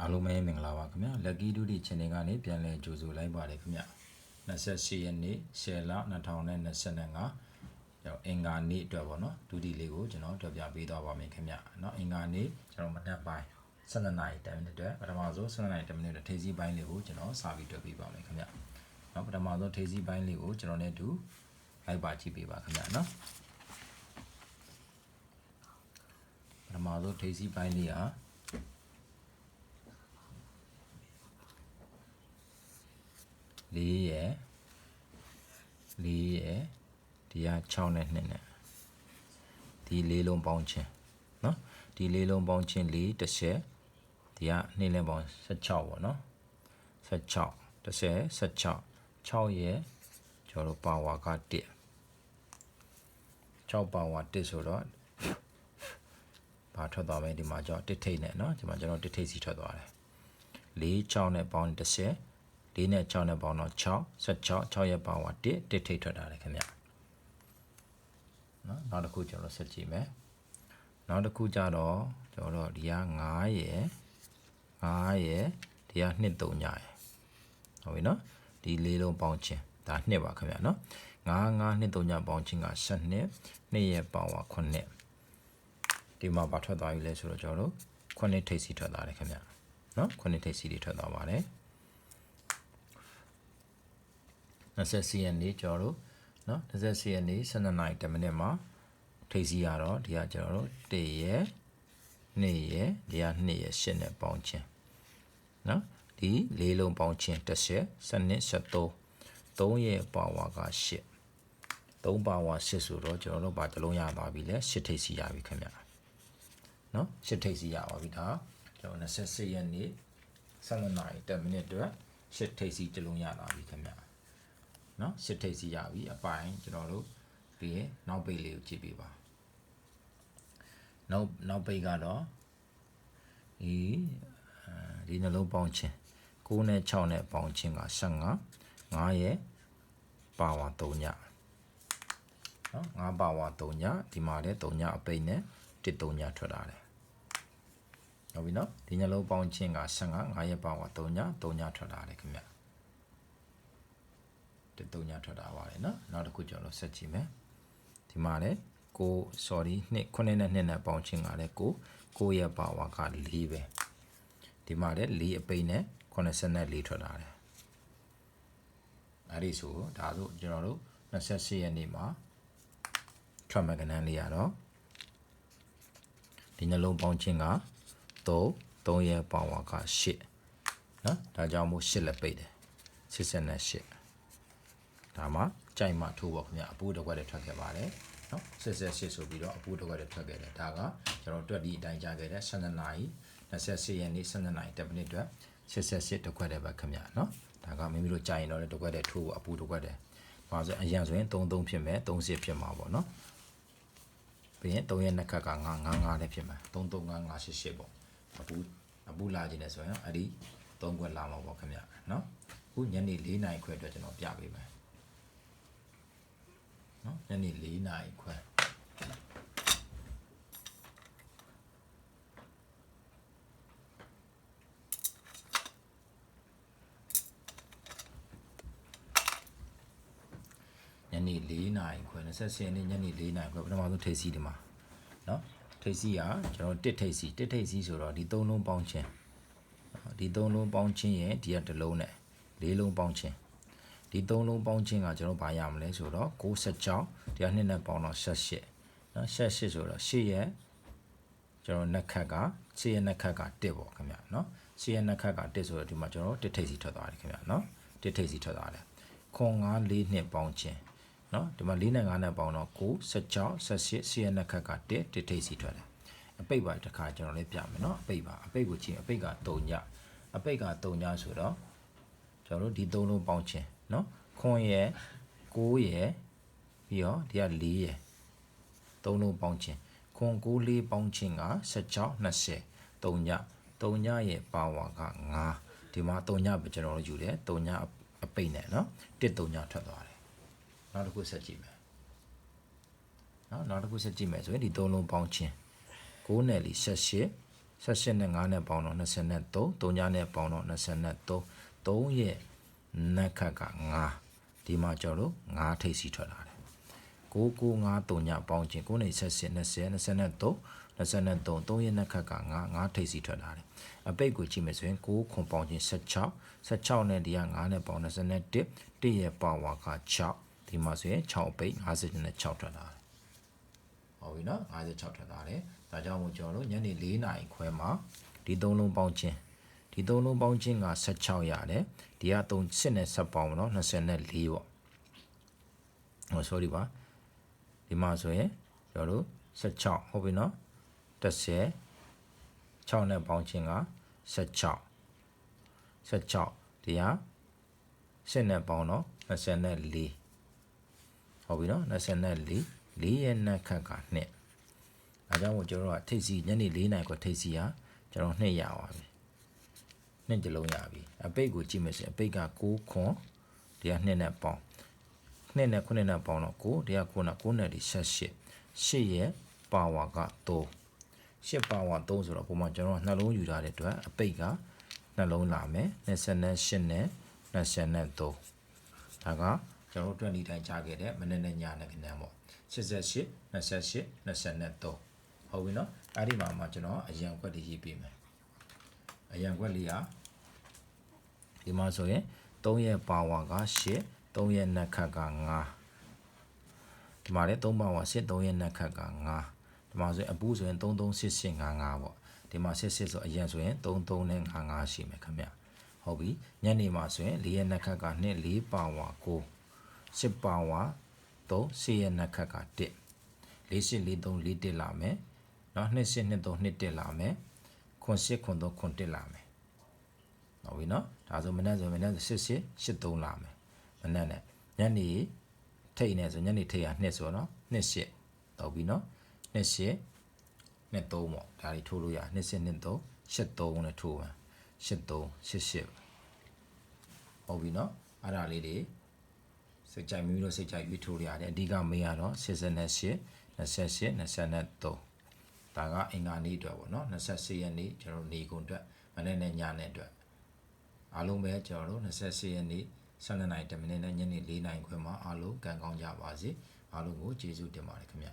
အားလုံးပဲမင်္ဂလာပါခင်ဗျာ lucky duty channel ကနေပြန်လည်ကြိုဆိုလိုက်ပါတယ်ခင်ဗျ28ရက်နေ့10လ2025ကျွန်တော်အင်္ဂါနေ့အတွက်ပေါ့နော်ဒုတိလေးကိုကျွန်တော်တွေ့ပြပေးသွားပါမယ်ခင်ဗျเนาะအင်္ဂါနေ့ကျွန်တော်မနက်ပိုင်း12နာရီ10မိနစ်အတွက်ပထမဆုံး12နာရီ10မိနစ်အတွက်ထေးစည်းပိုင်းလေးကိုကျွန်တော်စာပြီးတွေ့ပေးပါမယ်ခင်ဗျเนาะပထမဆုံးထေးစည်းပိုင်းလေးကိုကျွန်တော်နဲ့အတူလိုက်ပါကြည့်ပေးပါခင်ဗျเนาะပထမဆုံးထေးစည်းပိုင်းလေးဟာ လေးရယ်လေးရယ်ဒီက6နဲ့2နဲ့ဒီလေးလုံးပေါင်းချင်းเนาะဒီလေးလုံးပေါင်းချင်းလေးတစ်ချက်ဒီက2လည်းပေါင်း16ပေါ့เนาะ16တစ်ချက်16 6ရယ်ကျွန်တော်တို့ပါဝါက1 6ပါဝါ1ဆိုတော့ဘာထွက်သွားမလဲဒီမှာကျွန်တော်တစ်ထိတ်နဲ့เนาะဒီမှာကျွန်တော်တစ်ထိတ်စီထွက်သွားတယ်4 6နဲ့ပေါင်း10 4နဲ့6နဲ့ပေါင်းတော့6 16 6ရဲ့ပေါင်းက1 1ထိတ်ထွက်တာလေခင်ဗျနော်နောက်တစ်ခုကျွန်တော်ဆက်ကြည့်မယ်နောက်တစ်ခုကြတော့ကျွန်တော်တို့ဒီက9ရယ်9ရယ်ဒီက2 3ညရယ်ဟုတ်ပြီနော်ဒီလေးလုံးပေါင်းချင်းဒါ2ပါခင်ဗျနော်9 9 2 3ညပေါင်းချင်းက12 2ရဲ့ပေါင်းက9ဒီမှာပါထွက်သွားပြီလဲဆိုတော့ကျွန်တော်တို့9ထိတ်စီထွက်သွားတယ်ခင်ဗျနော်9ထိတ်စီတွေထွက်သွားပါတယ် 20ရက်နေ့ကျွန်တော်တို့နော်20ရက်နေ့12နာရီ10မိနစ်မှာထိစီရတော့ဒီကကျွန်တော်တို့1ရက်2ရက်ဒီက2ရက်8နဲ့ပေါင်းချင်းနော်ဒီလေးလုံးပေါင်းချင်းတစ်ချက်7နှစ်73 3ရက်ပါဝါက8 3ပါဝါ8ဆိုတော့ကျွန်တော်တို့ဘာတစ်လုံးရသွားပြီလဲ8ထိပ်စီရပြီခင်ဗျနော်8ထိပ်စီရပါပြီဒါကျွန်တော်20ရက်နေ့12နာရီ10မိနစ်အတွက်8ထိပ်စီတစ်လုံးရသွားပြီခင်ဗျ နော်ရှစ်ထိပ်စီရပြီအပိုင်ကျွန်တော်တို့ပြီးရင်နောက်ပိတ်လေးကိုကြည့်ပြပါနောက်နောက်ပိတ်ကတော့ဒီဒီနှလုံးပေါင်းချင်း9နဲ့6နဲ့ပေါင်းချင်းက15 9ရဲ့ပါဝါ3ညနော်9ပါဝါ3ညဒီမှာလည်း3ညအပိတ်နဲ့1 3ညထွက်လာတယ်ဟုတ်ပြီနော်ဒီနှလုံးပေါင်းချင်းက15 9ရဲ့ပါဝါ3ည3ညထွက်လာတယ်ခင်ဗျ တတုံညာထွက်တာပါတယ်နော်နောက်တစ်ခုကျွန်တော်ဆက်ကြည့်မယ်ဒီမှာလည်းကို sorry နှစ်ခုနှစ်နဲ့နှစ်နဲ့ပေါင်းချင်းကလည်းကိုကိုရဲ့ပါဝါက4ပဲဒီမှာလည်း4အပိတ်နဲ့84ထွက်လာတယ်အဲ့ဒီဆိုဒါဆိုကျွန်တော်တို့28ရက်နေ့မှာထွက်မဲ့ကဏ္ဍလေးရတော့ဒီနှလုံးပေါင်းချင်းက3 3ရဲ့ပါဝါက8နော်ဒါကြောင့်မို့8လက်ပိတ်တယ်88 ဒါမှကြိုက်မှထိုးပေါ့ခင်ဗျအပူတစ်ခွက်တည်းထွက်ခဲ့ပါတယ်နော်ဆက်ဆက်ရှစ်ဆိုပြီးတော့အပူတစ်ခွက်တည်းထွက်ခဲ့တယ်ဒါကကျွန်တော်တွက်ဒီအတိုင်းကြားခဲ့တဲ့12နာရီ28ရက်နေ့12နာရီ10မိနစ်အတွက်ဆက်ဆက်ရှစ်တစ်ခွက်တည်းပဲခင်ဗျနော်ဒါကမိမိတို့ကြိုက်ရင်တော့တစ်ခွက်တည်းထိုးဖို့အပူတစ်ခွက်တည်းဘာဆိုအရင်ဆိုရင်33ဖြစ်မယ်30ဖြစ်မှာပေါ့နော်ပြီးရင်3ရက်နှစ်ခက်က9 9 9လည်းဖြစ်မှာ33 9 9 8 8ပေါ့အပူအပူလာခြင်းနဲ့ဆိုရင်အဲ့ဒီ3ခွက်လာမှာပေါ့ခင်ဗျနော်ခုညနေ4နာရီခွဲအတွက်ကျွန်တော်ပြပေးမယ်နော် ညနေ4နာရီခွဲညနေ4နာရီခွဲ20ရက်နေ့ညနေ4နာရီခွဲပထမဆုံးထိပ်စီးဒီမှာနော်ထိပ်စီးကကျွန်တော်တစ်ထိပ်စီးတစ်ထိပ်စီးဆိုတော့ဒီသုံးလုံးပေါင်းချင်းဒီသုံးလုံးပေါင်းချင်းရဲ့ဒီကတစ်လုံးနဲ့လေးလုံးပေါင်းချင်း ဒီသုံးလုံးပေါင်းချင်းကကျွန်တော်ဘာရမလဲဆိုတော့66တရားနှစ်နဲ့ပေါင်းတော့78နော်78ဆိုတော့8ရဲ့ကျွန်တော်နှစ်ခက်က8ရဲ့နှစ်ခက်က1ပေါ့ခင်ဗျာနော်8ရဲ့နှစ်ခက်က1ဆိုတော့ဒီမှာကျွန်တော်တစ်ထိပ်စီထွက်သွားတယ်ခင်ဗျာနော်တစ်ထိပ်စီထွက်သွားတယ်ခွန်9 4နှစ်ပေါင်းချင်းနော်ဒီမှာ4နဲ့5နဲ့ပေါင်းတော့9 16 78 8ရဲ့နှစ်ခက်က1တစ်ထိပ်စီထွက်တယ်အပိတ်ပါတစ်ခါကျွန်တော်လေးပြမယ်နော်အပိတ်ပါအပိတ်ကိုချင်းအပိတ်က3ညအပိတ်က3ညဆိုတော့ကျွန်တော်တို့ဒီ3လုံးပေါင်းချင်း နော်ခွန်ရဲ့9ရဲ့ပြီးတော့ဒီက4ရဲ့3လုံးပေါင်းချင်းခွန်9 4ပေါင်းချင်းက16 20 3ည3ညရဲ့ပါဝါက9ဒီမှာ3ညပဲကျွန်တော်တို့ယူတယ်3ညအပိတ်နဲ့နော်1 3ညထွက်သွားတယ်နောက်တစ်ခုဆက်ကြည့်မယ်နော်နောက်တစ်ခုဆက်ကြည့်မယ်ဆိုရင်ဒီ3လုံးပေါင်းချင်း9နဲ့လီ78 18နဲ့9နဲ့ပေါင်းတော့23 3ညနဲ့ပေါင်းတော့23 3ရဲ့ နက်ခတ်က9ဒီမှာကျွန်တော်တို့9ထိပ်စီထွက်လာတယ်9 9 9 3ညပေါင်းခြင်း9နေ18 20 23 23 3ရဲ့နက်ခတ်က9 9ထိပ်စီထွက်လာတယ်အပိတ်ကိုကြည့်မယ်ဆိုရင်9ခွန်ပေါင်းခြင်း16 16နဲ့ဒီက9နဲ့ပေါင်း21 1ရဲ့ပါဝါက6ဒီမှာဆိုရင်6အပိတ်50နဲ့6ထွက်လာတယ်ဟုတ်ပြီနော်56ထွက်သွားတယ်ဒါကြောင့်မို့ကျွန်တော်တို့ညနေ4နာရီခွဲမှာဒီသုံးလုံးပေါင်းချင်း ဒီသုံးလုံးပေါင်းချင်းက16ရတယ်ဒီက3စစ်နဲ့ဆက်ပေါင်းမနော်24ပေါ့ဟော sorry ပါဒီမှာဆိုရင်ကျွန်တော်တို့16ဟုတ်ပြီနော်30 6နဲ့ပေါင်းချင်းက16 16ဒီဟာစစ်နဲ့ပေါင်းတော့24ဟုတ်ပြီနော်24 4ရဲ့နှက်ခတ်က2အဲကြောင့်မို့ကျွန်တော်တို့ကထိပ်စီညနေ4နာရီကထိပ်စီဟာကျွန်တော်2ရပါပြီ 2ကြလုံးရပြီအပိတ်ကိုကြည့်မယ်ဆိုရင်အပိတ်က6ခွန်ဒီက2နဲ့ပေါင်း2နဲ့9နဲ့ပေါင်းတော့9ဒီက9နဲ့9နဲ့ဒီ78 8ရဲ့ပါဝါက3 8ပါဝါ3ဆိုတော့ပုံမှန်ကျွန်တော်ကနှလုံးယူထားတဲ့အတွက်အပိတ်ကနှလုံးလာမယ်28နဲ့20နဲ့3ဒါကကျွန်တော်တို့တွက်နေတိုင်းကြားခဲ့တဲ့မနေ့နဲ့ညနဲ့ခဏပေါ့88 28 23ဟုတ်ပြီနော်အဲ့ဒီမှာမှကျွန်တော်အရန်ခွက်တွေရေးပေးမယ် အရန်ခွက်လေးဟာဒီမှာဆိုရင်3ရဲ့ပါဝါက8 3ရဲ့နှက်ခတ်က9ဒီမှာလည်း3ပါဝါ8 3ရဲ့နှက်ခတ်က9ဒီမှာဆိုရင်အပူဆိုရင်3 3 8 8 5 5ပေါ့ဒီမှာ8 8ဆိုအရန်ဆိုရင်3 3နဲ့5 5ရှိမယ်ခင်ဗျဟုတ်ပြီညနေမှာဆိုရင်4ရဲ့နှက်ခတ်က2 4ပါဝါ9 10ပါဝါ3ဆေးရဲ့နှက်ခတ်က1 4843 4တက်လာမယ်เนาะ2823 2တက်လာမယ် 08 03 01လာမယ်ဟုတ်ပြီနော်ဒါဆိုမနက်ဆိုမနက်ဆို88 83လာမယ်မနက်နဲ့ညနေထိတ်နေဆိုညနေထိတ်ရနှစ်ဆိုတော့နှစ်ရှစ်ဟုတ်ပြီနော်နှစ်ရှစ်နှစ်သုံးပေါ့ဒါတွေထိုးလို့ရနှစ်ရှစ်နှစ်သုံးရှစ်သုံးနဲ့ထိုးပါရှစ်သုံးရှစ်ရှစ်ဟုတ်ပြီနော်အဲ့ဒါလေးတွေစိတ်ကြိုက်မိလို့စိတ်ကြိုက်ပြီးထိုးရတယ်အဓိကမေးရတော့88 28 28 23 ဒါကအင်္ဂါနေ့အတွက်ပေါ့နော်24ရက်နေ့ကျွန်တော်တို့နေကုန်အတွက်မနေ့နဲ့ညနေအတွက်အားလုံးပဲကျွန်တော်တို့24ရက်နေ့12နိုင်10မိနစ်နဲ့ညနေ4နိုင်ခွဲမှာအားလုံးကံကောင်းကြပါစေအားလုံးကိုကျေးဇူးတင်ပါတယ်ခင်ဗျ